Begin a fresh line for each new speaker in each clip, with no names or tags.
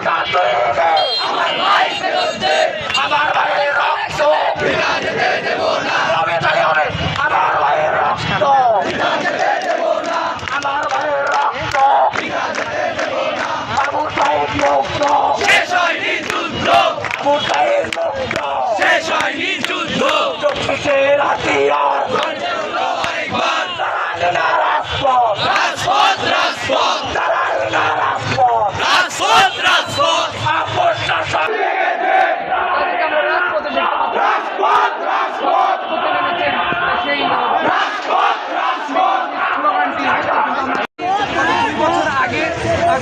গোটা শরীরে আমার
মায়ের বিরুদ্ধে আমার
মায়ের রক্ত
বিনা
যেতে দেব না আমি
তাই অনেক
আমার মায়ের রক্ত বিনা যেতে দেব না আমার
মায়ের রক্ত
বিনা যেতে
দেব না আবু সাহেব রক্ত
শেষ হয়নি
যুদ্ধ আবু সাহেব
রক্ত শেষ
হয়নি যুদ্ধ চক্ষুষের হাতিয়ার আরেকবার রাজপথ রাজপথ রাজপথ তারা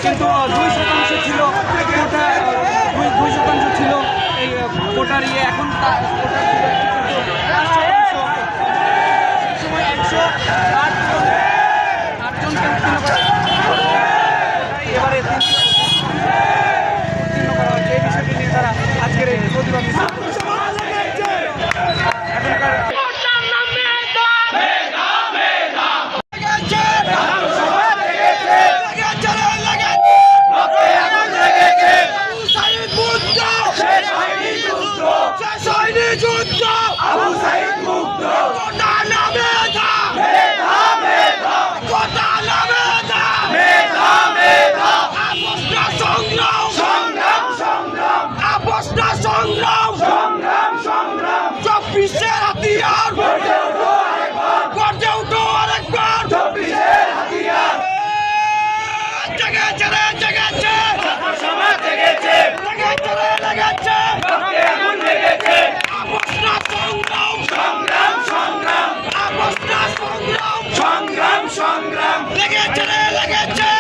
কিন্তু দুই শতাংশ ছিল কোটা দুই দুই শতাংশ ছিল এই কোটার ইয়ে। এখন একশো আটজন এবারে তিনশো উত্তীর্ণ করা হয়েছে এই বিষয়টি নিয়ে তারা আজকের এই প্রতিবাদ মিছিল করেছে। এখনকার
শেষ হয়নি যুদ্ধ শেষ হয়নি যুদ্ধ আবু সাইদ মুক্ত কোটা নামে দা মেধা মেধা কোটা নামে দা মেধা মেধা আপোষটা সংগ্রাম সংগ্রাম সংগ্রাম আপোষটা সংগ্রাম সংগ্রাম সংগ্রাম চব্বিশের হাতিয়ার। গর্জে উঠো আরেকবার। চব্বিশের হাতিয়ার জেগেছে রে, জেগেছে।
সভা জেগেছে
লেগেছে রে লেগেছে
আগুন লেগেছে
আপোষটা সংগ্রাম।
সংগ্রাম
লেগেছে লেগেছে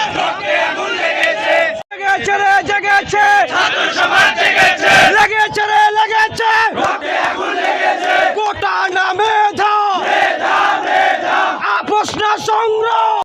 আগুন লেগেছে
জেগেছে রে, জেগেছে।